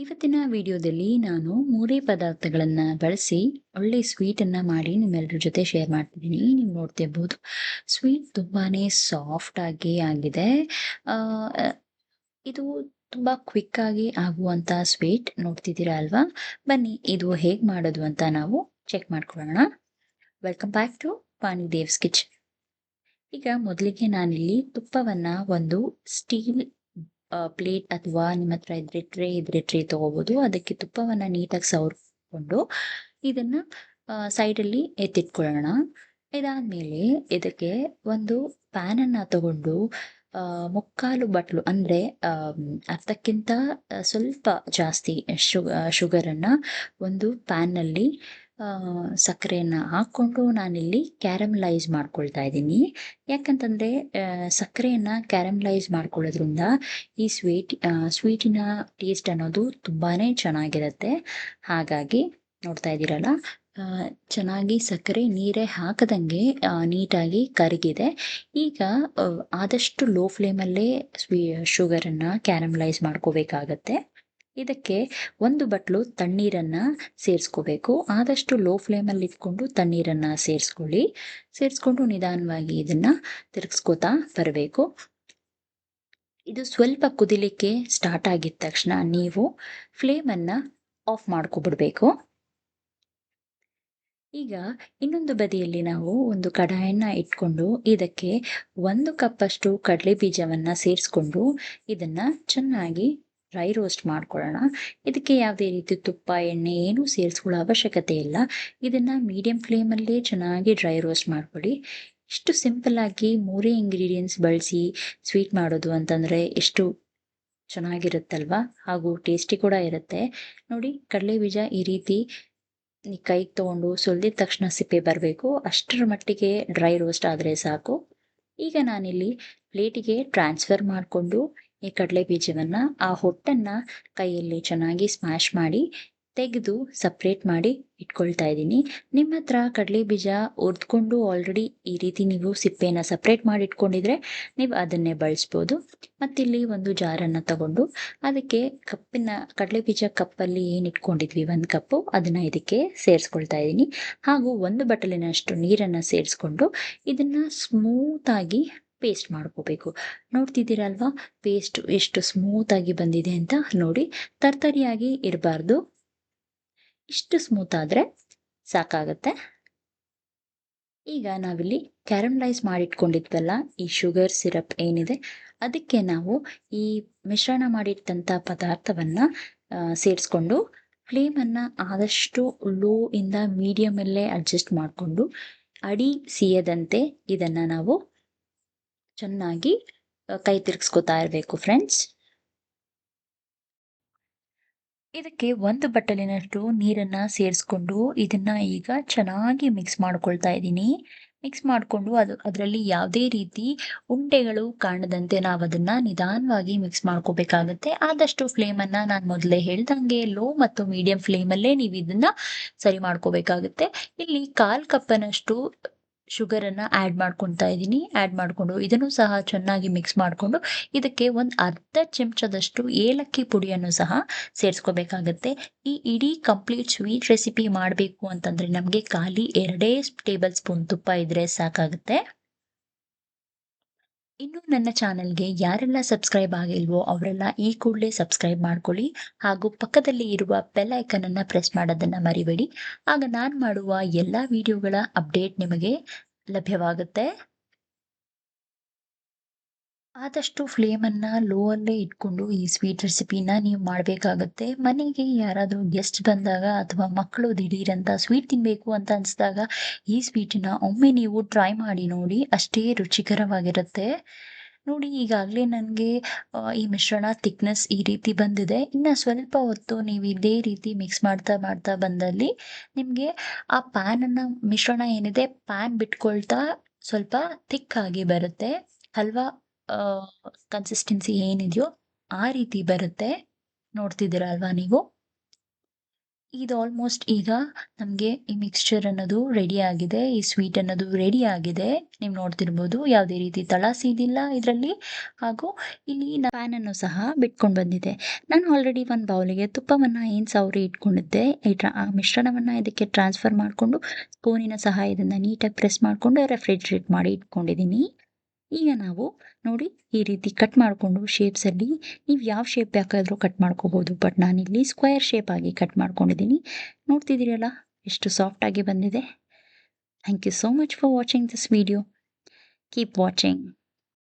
ಇವತ್ತಿನ ವಿಡಿಯೋದಲ್ಲಿ ನಾನು ಮೂರೇ ಪದಾರ್ಥಗಳನ್ನು ಬಳಸಿ ಒಳ್ಳೆ ಸ್ವೀಟನ್ನು ಮಾಡಿ ನಿಮ್ಮೆಲ್ಲರ ಜೊತೆ ಶೇರ್ ಮಾಡ್ತಿದ್ದೀನಿ. ನೀವು ನೋಡ್ತಿರ್ಬೋದು ಸ್ವೀಟ್ ತುಂಬಾ ಸಾಫ್ಟ್ ಆಗಿ ಆಗಿದೆ. ಇದು ತುಂಬ ಕ್ವಿಕ್ಕಾಗಿ ಆಗುವಂಥ ಸ್ವೀಟ್ ನೋಡ್ತಿದ್ದೀರಾ ಅಲ್ವಾ? ಬನ್ನಿ, ಇದು ಹೇಗೆ ಮಾಡೋದು ಅಂತ ನಾವು ಚೆಕ್ ಮಾಡ್ಕೊಳ್ಳೋಣ. Welcome back to pani ದೇವ್ಸ್ kitchen ಈಗ ಮೊದಲಿಗೆ ನಾನಿಲ್ಲಿ ತುಪ್ಪವನ್ನು ಒಂದು ಸ್ಟೀಲ್ ಪ್ಲೇಟ್ ಅಥವಾ ನಿಮ್ಮ ಹತ್ರ ಇದ್ರೆ ಟ್ರೇ ಇದ್ರೆ ಟ್ರೇ ತಗೋಬಹುದು ಅದಕ್ಕೆ ತುಪ್ಪವನ್ನ ನೀಟಾಗಿ ಸವರ್ಕೊಂಡು ಇದನ್ನ ಸೈಡಲ್ಲಿ ಎತ್ತಿಟ್ಕೊಳ್ಳೋಣ. ಇದಾದ್ಮೇಲೆ ಇದಕ್ಕೆ ಒಂದು ಪ್ಯಾನ್ ಅನ್ನ ತಗೊಂಡು ಮುಕ್ಕಾಲು ಬಟ್ಲು ಅಂದ್ರೆ ಅರ್ಧಕ್ಕಿಂತ ಸ್ವಲ್ಪ ಜಾಸ್ತಿ ಶುಗ ಶುಗರನ್ನ ಒಂದು ಪ್ಯಾನ್ ಸಕ್ಕರೆಯನ್ನ ಹಾಕೊಂಡು ನಾನಿಲ್ಲಿ ಕ್ಯಾರಮ್ಲೈಸ್ ಮಾಡ್ಕೊಳ್ತಾ ಇದ್ದೀನಿ. ಯಾಕಂತಂದ್ರೆ ಸಕ್ಕರೆಯನ್ನು ಕ್ಯಾರಮಲೈಸ್ ಮಾಡ್ಕೊಳ್ಳೋದ್ರಿಂದ ಈ ಸ್ವೀಟ್ ಸ್ವೀಟಿನ ಟೇಸ್ಟ್ ಅನ್ನೋದು ತುಂಬಾನೇ ಚೆನ್ನಾಗಿರುತ್ತೆ. ಹಾಗಾಗಿ, ನೋಡ್ತಾ ಇದ್ದೀರಲ್ಲ ಚೆನ್ನಾಗಿ ಸಕ್ಕರೆ ನೀರೇ ಹಾಕದಂಗೆ ನೀಟಾಗಿ ಕರಗಿದೆ. ಈಗ ಆದಷ್ಟು ಲೋ ಫ್ಲೇಮಲ್ಲೇ ಸ್ವೀ, ಶುಗರನ್ನು ಕ್ಯಾರಮ್ಲೈಸ್ ಮಾಡ್ಕೋಬೇಕಾಗತ್ತೆ. ಇದಕ್ಕೆ ಒಂದು ಬಟ್ಲು ತಣ್ಣೀರನ್ನು ಸೇರಿಸ್ಕೋಬೇಕು. ಆದಷ್ಟು ಲೋ ಫ್ಲೇಮಲ್ಲಿ ಇಟ್ಕೊಂಡು ತಣ್ಣೀರನ್ನು ಸೇರಿಸ್ಕೊಳ್ಳಿ. ಸೇರಿಸ್ಕೊಂಡು ನಿಧಾನವಾಗಿ ಇದನ್ನ ತಿರುಗಿಸ್ಕೋತಾ ಬರಬೇಕು. ಇದು ಸ್ವಲ್ಪ ಕುದಿಲಿಕ್ಕೆ ಸ್ಟಾರ್ಟ್ ಆಗಿದ ತಕ್ಷಣ ನೀವು ಫ್ಲೇಮನ್ನು ಆಫ್ ಮಾಡ್ಕೊಬಿಡ್ಬೇಕು. ಈಗ ಇನ್ನೊಂದು ಬದಿಯಲ್ಲಿ ನಾವು ಒಂದು ಕಡಾಯನ್ನ ಇಟ್ಕೊಂಡು ಇದಕ್ಕೆ ಒಂದು ಕಪ್ಪಷ್ಟು ಕಡಲೆ ಬೀಜವನ್ನ ಸೇರಿಸ್ಕೊಂಡು ಇದನ್ನ ಚೆನ್ನಾಗಿ ಡ್ರೈ ರೋಸ್ಟ್ ಮಾಡ್ಕೊಳ್ಳೋಣ. ಇದಕ್ಕೆ ಯಾವುದೇ ರೀತಿ ತುಪ್ಪ, ಎಣ್ಣೆ ಏನೂ ಸೇರಿಸ್ಕೊಳ್ಳೋ ಅವಶ್ಯಕತೆ ಇಲ್ಲ. ಇದನ್ನ ಮೀಡಿಯಂ ಫ್ಲೇಮಲ್ಲೇ ಚೆನ್ನಾಗಿ ಡ್ರೈ ರೋಸ್ಟ್ ಮಾಡ್ಕೊಳ್ಳಿ. ಇಷ್ಟು ಸಿಂಪಲ್ ಆಗಿ ಮೂರೇ ಇಂಗ್ರೀಡಿಯೆಂಟ್ಸ್ ಬಳಸಿ ಸ್ವೀಟ್ ಮಾಡೋದು ಅಂತಂದರೆ ಎಷ್ಟು ಚೆನ್ನಾಗಿರುತ್ತಲ್ವಾ? ಹಾಗೂ ಟೇಸ್ಟಿ ಕೂಡ ಇರುತ್ತೆ. ನೋಡಿ, ಕಡಲೆ ಬೀಜ ಈ ರೀತಿ ಕೈಗೆ ತಗೊಂಡು ಸುಲಿದ ತಕ್ಷಣ ಸಿಪ್ಪೆ ಬರಬೇಕು. ಅಷ್ಟರ ಮಟ್ಟಿಗೆ ಡ್ರೈ ರೋಸ್ಟ್ ಆದರೆ ಸಾಕು. ಈಗ ನಾನಿಲ್ಲಿ ಪ್ಲೇಟಿಗೆ ಟ್ರಾನ್ಸ್ಫರ್ ಮಾಡಿಕೊಂಡು ಈ ಕಡಲೆ ಬೀಜವನ್ನ ಆ ಹೊಟ್ಟನ್ನ ಕೈಯಲ್ಲಿ ಚೆನ್ನಾಗಿ ಸ್ಮ್ಯಾಶ್ ಮಾಡಿ, ತೆಗೆದು ಸಪ್ರೇಟ್ ಮಾಡಿ ಇಟ್ಕೊಳ್ತಾ ಇದ್ದೀನಿ. ನಿಮ್ಮ ಹತ್ರ ಕಡಲೆ ಬೀಜ ಹುರ್ದ್ಕೊಂಡು ಆಲ್ರೆಡಿ ಈ ರೀತಿ ನೀವು ಸಿಪ್ಪೆನ ಸಪ್ರೇಟ್ ಮಾಡಿ ಇಟ್ಕೊಂಡಿದ್ರೆ ನೀವು ಅದನ್ನೇ ಬಳಸ್ಬೋದು. ಮತ್ತಿಲ್ಲಿ ಒಂದು ಜಾರನ್ನ ತಗೊಂಡು ಅದಕ್ಕೆ ಕಪ್ಪಿನ, ಕಡಲೆ ಬೀಜ ಕಪ್ಪಲ್ಲಿ ಏನು ಇಟ್ಕೊಂಡಿದ್ವಿ ಒಂದು ಕಪ್ಪು, ಅದನ್ನು ಇದಕ್ಕೆ ಸೇರಿಸ್ಕೊಳ್ತಾ ಇದ್ದೀನಿ. ಹಾಗೂ ಒಂದು ಬಟ್ಟಲಿನಷ್ಟು ನೀರನ್ನ ಸೇರಿಸ್ಕೊಂಡು ಇದನ್ನ ಸ್ಮೂತಾಗಿ ಪೇಸ್ಟ್ ಮಾಡ್ಕೋಬೇಕು. ನೋಡ್ತಿದ್ದೀರಲ್ವಾ? ಪೇಸ್ಟ್ ಎಷ್ಟು ಸ್ಮೂತ್ ಆಗಿ ಬಂದಿದೆ ಅಂತ ನೋಡಿ. ತರ್ತರಿಯಾಗಿ ಇರಬಾರ್ದು. ಇಷ್ಟು ಸ್ಮೂತ್ ಆದ್ರೆ ಸಾಕಾಗತ್ತೆ. ಈಗ ನಾವಿಲ್ಲಿ ಕ್ಯಾರಮ್ಲೈಸ್ ಮಾಡಿಟ್ಕೊಂಡಿದ್ವಲ್ಲ, ಈ ಶುಗರ್ ಸಿರಪ್ ಏನಿದೆ, ಅದಕ್ಕೆ ನಾವು ಈ ಮಿಶ್ರಣ ಮಾಡಿಟ್ಟಂಥ ಪದಾರ್ಥವನ್ನ ಸೇರಿಸ್ಕೊಂಡು ಫ್ಲೇಮನ್ನು ಆದಷ್ಟು ಲೋ ಇಂದ ಮೀಡಿಯಮಲ್ಲೇ ಅಡ್ಜಸ್ಟ್ ಮಾಡಿಕೊಂಡು, ಅಡಿ ಸಿಯದಂತೆ ಇದನ್ನ ನಾವು ಚೆನ್ನಾಗಿ ಕೈ ತಿರ್ಗಿಸ್ಕೊತಾ ಇರಬೇಕು ಫ್ರೆಂಡ್ಸ್ ಇದಕ್ಕೆ ಒಂದು ಬಟ್ಟಲಿನಷ್ಟು ನೀರನ್ನ ಸೇರಿಸ್ಕೊಂಡು ಇದನ್ನ ಈಗ ಚೆನ್ನಾಗಿ ಮಿಕ್ಸ್ ಮಾಡ್ಕೊಳ್ತಾ ಇದ್ದೀನಿ. ಮಿಕ್ಸ್ ಮಾಡಿಕೊಂಡು ಅದು, ಅದರಲ್ಲಿ ಯಾವುದೇ ರೀತಿ ಉಂಡೆಗಳು ಕಾಣದಂತೆ ನಾವು ಅದನ್ನು ನಿಧಾನವಾಗಿ ಮಿಕ್ಸ್ ಮಾಡ್ಕೋಬೇಕಾಗುತ್ತೆ. ಆದಷ್ಟು ಫ್ಲೇಮನ್ನು ನಾನು ಮೊದಲೇ ಹೇಳ್ದಂಗೆ ಲೋ ಮತ್ತು ಮೀಡಿಯಂ ಫ್ಲೇಮಲ್ಲೇ ನೀವು ಇದನ್ನ ಸರಿ ಮಾಡ್ಕೋಬೇಕಾಗುತ್ತೆ. ಇಲ್ಲಿ ಕಾಲು ಕಪ್ಪನಷ್ಟು ಶುಗರ್ ಅನ್ನ ಆಡ್ ಮಾಡ್ಕೊತಾ ಇದ್ದೀನಿ. ಆಡ್ ಮಾಡಿಕೊಂಡು ಇದನ್ನು ಸಹ ಚೆನ್ನಾಗಿ ಮಿಕ್ಸ್ ಮಾಡಿಕೊಂಡು ಇದಕ್ಕೆ ಒಂದು ಅರ್ಧ ಚಮಚದಷ್ಟು ಏಲಕ್ಕಿ ಪುಡಿಯನ್ನು ಸಹ ಸೇರಿಸ್ಕೋಬೇಕಾಗತ್ತೆ. ಈ ಇಡೀ ಕಂಪ್ಲೀಟ್ ಸ್ವೀಟ್ ರೆಸಿಪಿ ಮಾಡಬೇಕು ಅಂತಂದ್ರೆ ನಮಗೆ ಖಾಲಿ ಎರಡೇ ಟೇಬಲ್ ಸ್ಪೂನ್ ತುಪ್ಪ ಇದ್ರೆ ಸಾಕಾಗುತ್ತೆ. ಇನ್ನು ನನ್ನ ಚಾನೆಲ್ಗೆ ಯಾರೆಲ್ಲ ಸಬ್ಸ್ಕ್ರೈಬ್ ಆಗಿಲ್ವೋ ಅವರೆಲ್ಲ ಈ ಕೂಡಲೇ ಸಬ್ಸ್ಕ್ರೈಬ್ ಮಾಡ್ಕೊಳ್ಳಿ ಹಾಗೂ ಪಕ್ಕದಲ್ಲಿ ಇರುವ ಬೆಲ್ ಐಕನ್ ಅನ್ನ ಪ್ರೆಸ್ ಮಾಡೋದನ್ನ ಮರಿಬೇಡಿ. ಆಗ ನಾನು ಮಾಡುವ ಎಲ್ಲ ವಿಡಿಯೋಗಳ ಅಪ್ಡೇಟ್ ನಿಮಗೆ ಲಭ್ಯವಾಗುತ್ತೆ. ಆದಷ್ಟು ಫ್ಲೇಮನ್ನು ಲೋ ಅಲ್ಲೇ ಇಟ್ಕೊಂಡು ಈ ಸ್ವೀಟ್ ರೆಸಿಪಿನ ನೀವು ಮಾಡಬೇಕಾಗುತ್ತೆ. ಮನೆಗೆ ಯಾರಾದರೂ ಗೆಸ್ಟ್ ಬಂದಾಗ ಅಥವಾ ಮಕ್ಕಳು ದಿಢೀರಂತ ಸ್ವೀಟ್ ತಿನ್ನಬೇಕು ಅಂತ ಅನಿಸಿದಾಗ ಈ ಸ್ವೀಟನ್ನ ಒಮ್ಮೆ ನೀವು ಟ್ರೈ ಮಾಡಿ ನೋಡಿ ಅಷ್ಟೇ ರುಚಿಕರವಾಗಿರುತ್ತೆ. ನೋಡಿ ಈಗಾಗಲೇ ನನಗೆ ಈ ಮಿಶ್ರಣ ಥಿಕ್ನೆಸ್ ಈ ರೀತಿ ಬಂದಿದೆ. ಇನ್ನು ಸ್ವಲ್ಪ ಹೊತ್ತು ನೀವು ಇದೇ ರೀತಿ ಮಿಕ್ಸ್ ಮಾಡ್ತಾ ಮಾಡ್ತಾ ಬಂದಲ್ಲಿ ನಿಮಗೆ ಆ ಪ್ಯಾನನ್ನು ಮಿಶ್ರಣ ಏನಿದೆ ಪ್ಯಾನ್ ಬಿಟ್ಕೊಳ್ತಾ ಸ್ವಲ್ಪ ಥಿಕ್ ಆಗಿ ಬರುತ್ತೆ. ಹಲ್ವಾ ಕನ್ಸಿಸ್ಟೆನ್ಸಿ ಏನಿದೆಯೋ ಆ ರೀತಿ ಬರುತ್ತೆ. ನೋಡ್ತಿದ್ದೀರಾ ಅಲ್ವಾ ನೀವು? ಇದು ಆಲ್ಮೋಸ್ಟ್ ಈಗ ನಮಗೆ ಈ ಮಿಕ್ಸ್ಚರ್ ಅನ್ನೋದು ರೆಡಿ ಆಗಿದೆ, ಈ ಸ್ವೀಟ್ ಅನ್ನೋದು ರೆಡಿ ಆಗಿದೆ. ನೀವು ನೋಡ್ತಿರ್ಬೋದು ಯಾವುದೇ ರೀತಿ ತಳಾಸಿದಿಲ್ಲ ಸೀದಿಲ್ಲ ಇದರಲ್ಲಿ. ಹಾಗೂ ಇಲ್ಲಿ ಪ್ಯಾನನ್ನು ಸಹ ಬಿಟ್ಕೊಂಡು ಬಂದಿದೆ. ನಾನು ಆಲ್ರೆಡಿ ಒಂದು ಬೌಲಿಗೆ ತುಪ್ಪವನ್ನು, ಏನು ಸೌರಿ ಇಟ್ಕೊಂಡಿದ್ದೆ, ಈ ಟ್ರಾ ಆ ಮಿಶ್ರಣವನ್ನು ಇದಕ್ಕೆ ಟ್ರಾನ್ಸ್ಫರ್ ಮಾಡಿಕೊಂಡು, ಸ್ಪೂನಿನ ಸಹಾಯದಿಂದ ನೀಟಾಗಿ ಪ್ರೆಸ್ ಮಾಡಿಕೊಂಡು ರೆಫ್ರಿಜ್ರೇಟ್ ಮಾಡಿ ಇಟ್ಕೊಂಡಿದ್ದೀನಿ. ಈಗ ನಾವು ನೋಡಿ ಈ ರೀತಿ ಕಟ್ ಮಾಡಿಕೊಂಡು ಶೇಪ್ಸಲ್ಲಿ ನೀವು ಯಾವ ಶೇಪ್ ಬೇಕಾದರೂ ಕಟ್ ಮಾಡ್ಕೋಬೋದು. ಬಟ್ ನಾನಿಲ್ಲಿ ಸ್ಕ್ವೇರ್ ಶೇಪ್ ಆಗಿ ಕಟ್ ಮಾಡ್ಕೊಂಡಿದ್ದೀನಿ. ನೋಡ್ತಿದ್ದೀರಲ್ಲ, ಎಷ್ಟು ಸಾಫ್ಟಾಗಿ ಬಂದಿದೆ. Thank you so much for watching this video keep watching